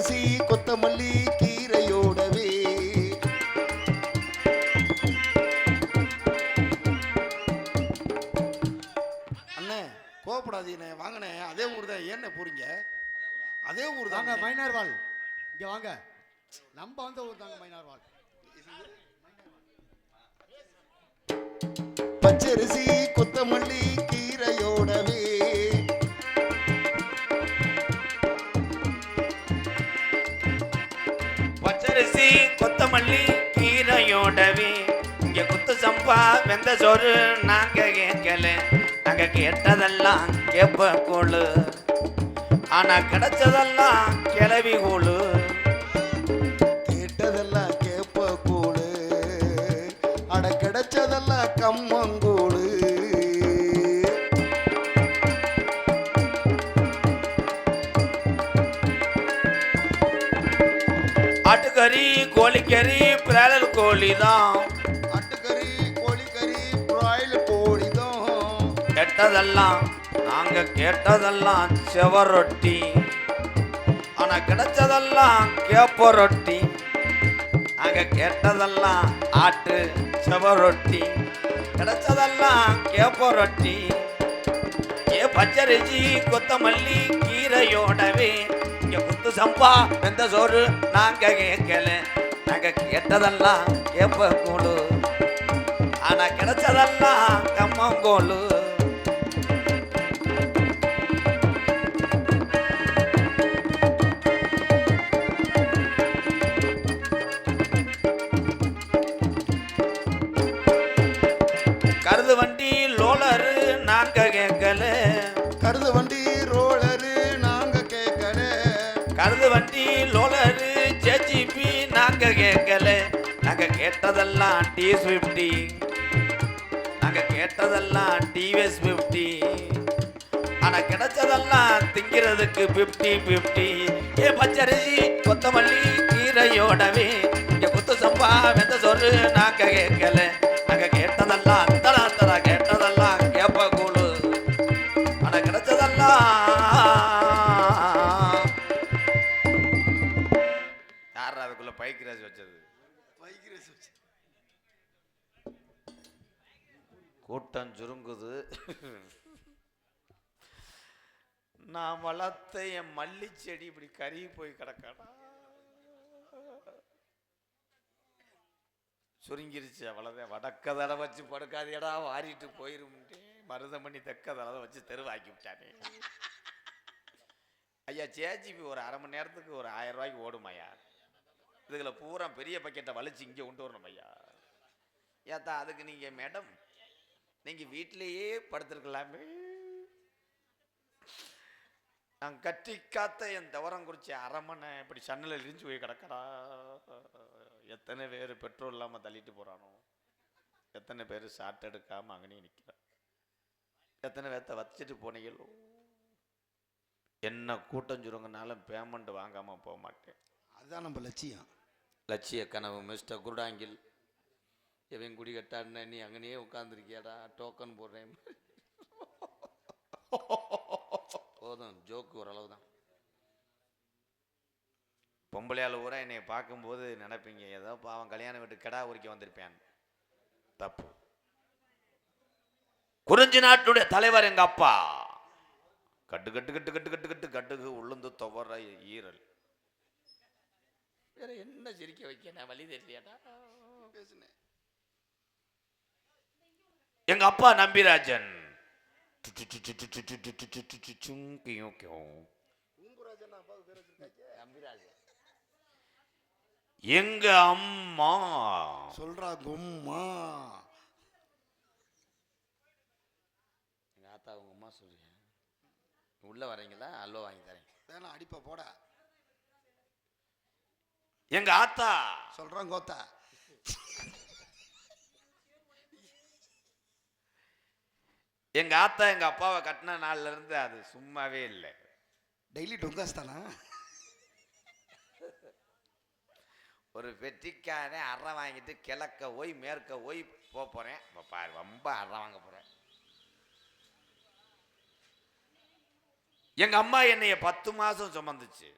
பச்சரிசி கொத்தமல்லி கீரையோடவே. அண்ணே கோவப்படாதீண்ணே வாங்கண்ணே அதே ஊர் தான் ஏண்ணே போறீங்க? அதே ஊர் தாங்க மைனார்வாள் இங்க வாங்க. நம்ம வந்த ஊர் தாங்க மைனார்வாள் பச்சரிசி கொத்தமல்லி மல்லி கீரையோடவே. இங்க குத்து சம்பா வெந்த சோறு நாங்க கேட்கல. நாங்க கேட்டதெல்லாம் கேப்ப கூழு ஆனா கிடைச்சதெல்லாம் கிளவி கூழு. கேட்டதெல்லாம் கேப்ப கூடு அட கிடைச்சதெல்லாம் கம்மங்கூடு ஆட்டுக்கறி கோழிக்கறி பிராலல் கோழி தான் ஆட்டுக்கறி கோழிக்கறி பிராய்லர் கோழிதான். கெட்டதெல்லாம் நாங்க கேட்டதெல்லாம் செவரொட்டி. ஆனா கிடைச்சதெல்லாம் கேப்ப ரொட்டி நாங்க கேட்டதெல்லாம் ஆட்டு செவரொட்டி. கிடைச்சதெல்லாம் கேப்ப ரொட்டி ஏ பச்சரிசி கொத்தமல்லி கீரையோடவே இங்க குத்து சம்பா. எந்த சோறு நாங்க கேட்கல. நாங்க கேட்டதெல்லாம் கேப்ப கூடு ஆனா கிடைச்சதெல்லாம் கம்மங்கோலு. கேட்டதெல்லாம் டி ஃபிஃப்டி நாங்கள் கேட்டதெல்லாம் டிவிஎஸ் ஃபிஃப்டி ஆனா கிடைச்சதெல்லாம் திங்கிறதுக்கு ஃபிஃப்டி ஃபிஃப்டி ஏ பச்சரிசி கொத்தமல்லி கீரையோடவே இங்கே குத்து சம்பா வெந்த சொரு நாங்கள் கேட்கல. நாங்கள் கேட்டதெல்லாம் தரா தரா கேட்டதெல்லாம் கேப்ப கூழு ஆனா கிடைச்சதெல்லாம் யார் அதுக்குள்ள பைக் ரேஸ் வச்சது. கூட்டம் சுருங்குது. நான் வளர்த்த என் மல்லி செடி இப்படி கருகி போய் கிடக்கடா. சுருங்கிருச்சு அவ்வளோதான் வடக்க தடவை வச்சு படுக்காதேடா வாரிட்டு போயிரும்ட்டு மருதமணி தெக்க தடவை வச்சு தெருவாக்கி விட்டானே. ஐயா சேஜிபி ஒரு அரை மணி நேரத்துக்கு ஒரு ஆயிரம் ரூபாய்க்கு ஓடும் ஐயா? இதுகளை பூரா பெரிய பக்கெட்டை வலிச்சு இங்கே கொண்டு வரணும் ஐயா. ஏத்தா அதுக்கு நீங்கள் மேடம் நீங்கள் வீட்டிலேயே படுத்திருக்கலாமே. நான் கட்டி காத்த என் தவறம் குறிச்சி அரமனை இப்படி சன்னல இடிஞ்சு போய் கிடக்கடா எத்தனை பேர் பெட்ரோல் இல்லாமல் தள்ளிட்டு போகிறானோ எத்தனை பேர் ஷார்ட் எடுக்காமல் அங்கனே நிற்கிறான் எத்தனை பேர்த்த வச்சுட்டு போனீங்களோ. என்ன கூட்டம் சுருங்கினாலும் பேமெண்ட் வாங்காமல் போக மாட்டேன். அதுதான் நம்ம லட்சியம். லட்சிய கனவு மிஸ்டர் குருடாங்கில். இவன் குடி கட்டான்னு நீ அங்கனே உட்காந்துருக்கியாடா டோக்கன் போடுறேன். போதும் ஜோக்கு ஓரளவு தான் பொம்பளையால் ஊரா என்னை பார்க்கும்போது நினைப்பீங்க ஏதோ பாவம் கல்யாணம் வீட்டு கெடா உரிக்க வந்திருப்பேன். தப்பு. குறிஞ்சி நாட்டுடைய தலைவர் எங்க அப்பா. கட்டு கட்டு கட்டு கட்டு கட்டு கட்டு கட்டுக்கு உளுந்து துவர ஈரல். வேற என்ன சிரிக்க வைக்க நான் வழி தெரியலையாடா? எங்க அப்பா நம்பிராஜன். எங்க அம்மா. சொல்றா கும்மா. எங்க ஆத்தா உங்க அம்மா சொல்றீங்க. உள்ள வரீங்களா? அல்வா வாங்கி தரேன். வேணாம் அடிப்ப போட. எங்க ஆத்தா. சொல்றான் கோத்தா. எங்கள் ஆத்தா எங்கள் அப்பாவை கட்டின நாள்லேருந்து அது சும்மாவே இல்லை. டெய்லி டொங்காஸ் ஒரு வெற்றிக்காரே அறை வாங்கிட்டு கிழக்க ஓய் மேற்க ஓய் போக போகிறேன் இப்போ பாரு ரொம்ப அறை வாங்க போகிறேன் எங்கள் அம்மா என்னைய பத்து மாதம் சுமந்துச்சு.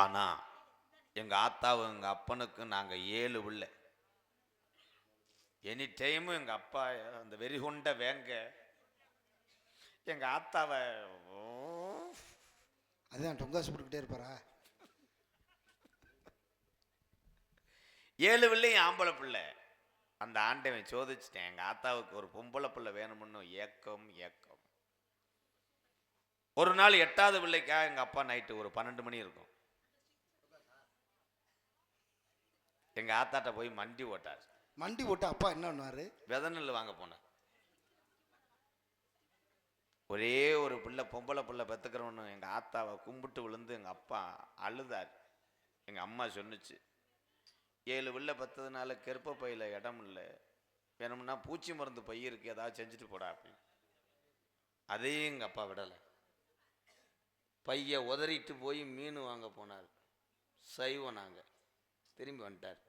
ஆனா எங்கள் ஆத்தாவும் எங்கள் அப்பனுக்கும் நாங்கள் ஏழு உள்ள எனி டைமும் எங்க அப்பா அந்த வெறி கொண்ட வேங்க எங்க ஆத்தாவை ஓ, அதான் டொங்காசு போட்டுக்கிட்டே இருப்பாரா? ஏழு பிள்ளையும் ஆம்பளை பிள்ளை. அந்த ஆண்டவன் சோதிச்சிட்டேன். எங்க ஆத்தாவுக்கு ஒரு பொம்பளை பிள்ளை வேணும்னு ஏக்கம் ஏக்கம். ஒரு நாள் எட்டாவது பிள்ளைக்கா எங்க அப்பா நைட்டு ஒரு பன்னெண்டு மணி இருக்கும். எங்க ஆத்தாட்ட போய் மண்டி ஓட்டார். மண்டி போட்டு அப்பா என்ன பண்ணுவார்? வித நெல் வாங்க போனேன். ஒரே ஒரு பிள்ளை பொம்பளை பிள்ளை பெற்றுக்கிறவனு எங்கள் ஆத்தாவை கும்பிட்டு விழுந்து எங்கள் அப்பா அழுதார். எங்கள் அம்மா சொன்னுச்சு ஏழு பிள்ளை பெற்றதுனால கெருப்ப பையில் இடம் இல்லை வேணும்னா பூச்சி மருந்து பை இருக்கு ஏதாவது செஞ்சுட்டு போடா அப்படின்னு. அதையும் எங்கள் அப்பா விடலை. பைய உதறிட்டு போய் மீன் வாங்க போனார். சைவம் நாங்கள் திரும்பி வந்துட்டார்.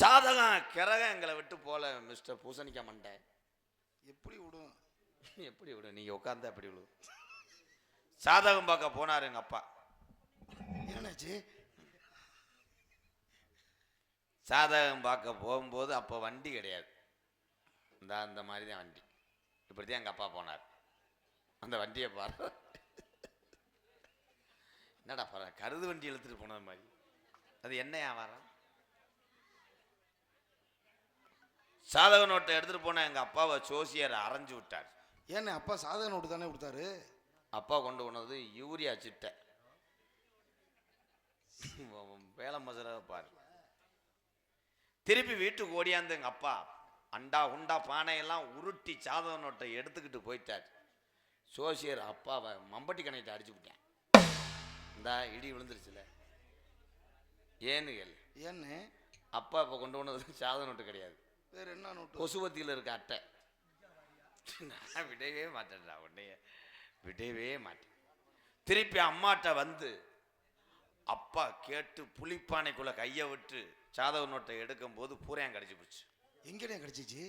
சாதகம் கிரகம் எங்களை விட்டு போல மிஸ்டர் பூசணிக்க மாட்டேன் எப்படி விடும்? எப்படி விடு நீங்க உட்காந்து அப்படி விடு சாதகம் பார்க்க போனார் எங்க அப்பா. என்னாச்சு? சாதகம் பார்க்க போகும்போது அப்போ வண்டி கிடையாது. இந்த அந்த மாதிரி தான் வண்டி. இப்படி தான் எங்கள் அப்பா போனார். அந்த வண்டியை பாரு. என்னடா பாரு கருது வண்டி இழுத்துட்டு போனது மாதிரி. அது என்ன வியாபாரம்? சாதக நோட்டை எடுத்துட்டு போன எங்கள் அப்பாவை சோசியர் அரைஞ்சு விட்டார். ஏண்ணே அப்பா சாதக நோட்டு தானே கொடுத்தாரு? அப்பா கொண்டு போனது யூரியா சிட்டை. வேலை மசுரை பாரு. திருப்பி வீட்டுக்கு ஓடியாந்து எங்க அப்பா அண்டா உண்டா பானையெல்லாம் உருட்டி சாதக நோட்டை எடுத்துக்கிட்டு போயிட்டார். சோசியர் அப்பாவை மம்பட்டி கணையிட்ட அடிச்சு விட்டேன். இந்தா இடி விழுந்துருச்சுல. ஏன்னு கேளு. ஏண்ணே அப்பா இப்போ கொண்டு போனது சாதக நோட்டு கிடையாது. வேற என்ன நோட்டு? கொசுவத்தியில் இருக்க அட்டை. நான் விடவே மாட்டேன்டா உன்னைய விடவே மாட்டேன். திருப்பி அம்மாட்ட வந்து அப்பா கேட்டு புளிப்பானைக்குள்ள கையை விட்டு சாதக நோட்டை எடுக்கும் போது பூரையான் கடிச்சு போச்சு எங்கடே கிடைச்சிச்சு?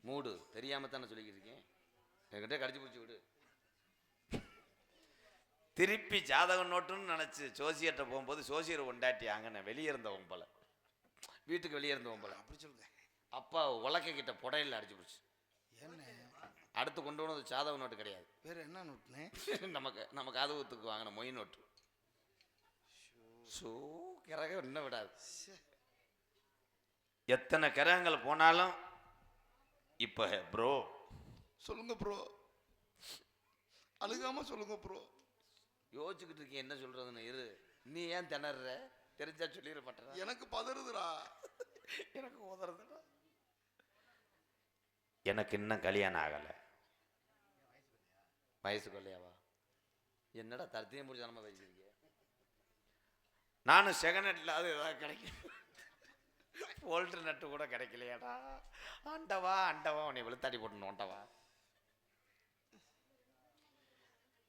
மூடு தெரியாம தானே சொல்லிக்கிட்டு இருக்கேன். என்கிட்ட கடிச்சு போச்சு விடு. திருப்பி ஜாதக நோட்டுன்னு நினைச்சு ஜோசியர்கிட்ட போகும்போது ஜோசியர் கொண்டாட்டி அங்கன வெளியே இருந்தவன் போல. வீட்டுக்கு வெளியே இருந்தவன் போல. அப்படி சொல்லுங்க. அப்பா அப்பா உலக்க கிட்ட புடையில அடிச்சு போச்சு ஏண்ணே அடுத்து கொண்டு வந்தது சாதக நோட்டு கிடையாது. வேற என்ன நோட்டுண்ணே நமக்கு நம்ம காதுகுத்துக்கு வாங்கின மொய் நோட்டு. ஷோ கிரகம் இன்னும் விடாது. எத்தனை கிரகங்கள் போனாலும் இப்போ ப்ரோ சொல்லுங்க ப்ரோ அழுகாம சொல்லுங்க ப்ரோ யோசிச்சுக்கிட்டு இருக்கேன் என்ன சொல்றதுன்னு. இரு. நீ ஏன் திணற தெரிஞ்சா சொல்லிட மாட்டேற. எனக்கு பதறுதுடா. எனக்கு உதறதுடா. எனக்கு இன்னும் கல்யாணம் ஆகலை. வயசு கொள்ளையாவா என்னடா தர்த்தியம் முடிச்ச நம்ம வயசுங்க நானும் செகண்ட் ஹேண்டில் அது ஏதாவது கிடைக்கும். போல்ட்ரு நட்டு கூட கிடைக்கலையாடா. ஆண்டவா ஆண்டவா உன்னை வெளுத்தாடி போட்டு நோண்டவா?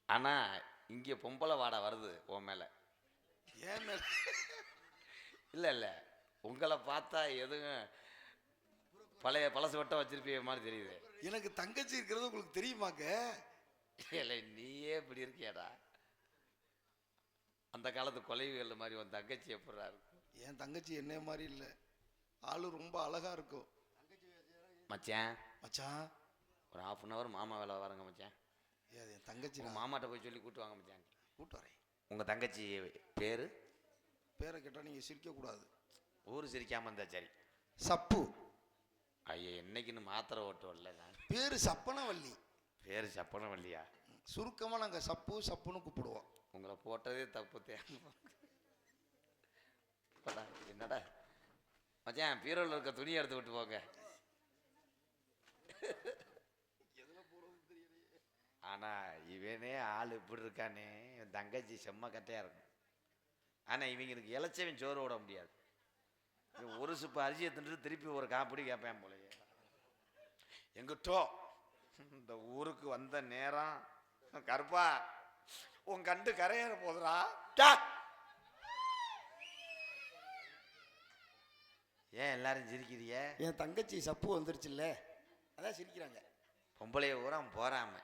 ஆனா இங்கே பொம்பளை வாடை வருது உன் மேல. ஏன் மேல? இல்ல இல்ல. உங்களை பார்த்தா எதுவும் பழைய பழசு வட்டம் வச்சிருப்பீங்க மாதிரி தெரியுது. எனக்கு தங்கச்சி இருக்கிறது உங்களுக்கு தெரியுமாக்க இல்லை நீயே இப்படி இருக்கியாடா. அந்த காலத்து கொலைவுகள் மாதிரி உன் தங்கச்சி எப்படா இருக்கும்? என் தங்கச்சி என்ன மாதிரி இல்லை. ஆளு ரொம்ப அழகா இருக்கும். மச்சான். மச்சான். ஒரு ஹாஃப் அன் ஹவர் மாமா வேலை வரங்க மச்சான். ஏ, அது என் தங்கச்சி உங்க நான் மாமாட்ட போய் சொல்லி கூட்டு வாங்க மச்சான். கூட்டு வரேன். உங்க தங்கச்சி பேரு? பேரை கேட்டால் நீங்கள் சிரிக்கக்கூடாது ஊர் சிரிக்காம இருந்தா சரி. சப்பு. ஐயா என்னைக்குன்னு மாத்திரை ஓட்டு வரல நான். பேரு சப்பனவல்லி. பேரு சப்பனம் இல்லையா சுருக்கமாக நாங்கள் சப்பு சப்புன்னு கூப்பிடுவோம். உங்களை போட்டதே தப்பு தேவை போடா, என்னடா? மச்சான் பீரோல இருக்க துணி எடுத்து விட்டு போங்க. ஆனா இவனே ஆள் இப்படி இருக்கானே. இவன் தங்கச்சி செம்ம கட்டையா இருக்கும் ஆனா இவங்களுக்கு இளைச்சவன் சோறு விட முடியாது. ஒரு சுப்பு அரிசியை தின்னுட்டு திருப்பி ஒரு காப்பிடி கேட்பேன் போலயே. எங்கிட்டோ. இந்த ஊருக்கு வந்த நேரம். கருப்பா உன் கண்டு கரையேற போதுடா. ஏன் எல்லாரும் சிரிக்கிறீங்க? என் தங்கச்சி சப்பு வந்துருச்சுல்ல. அதான் சிரிக்கிறாங்க. பொம்பளைய ஊரம் போறாம.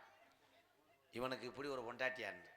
இவனுக்கு இப்படி ஒரு பொண்டாட்டியான்னு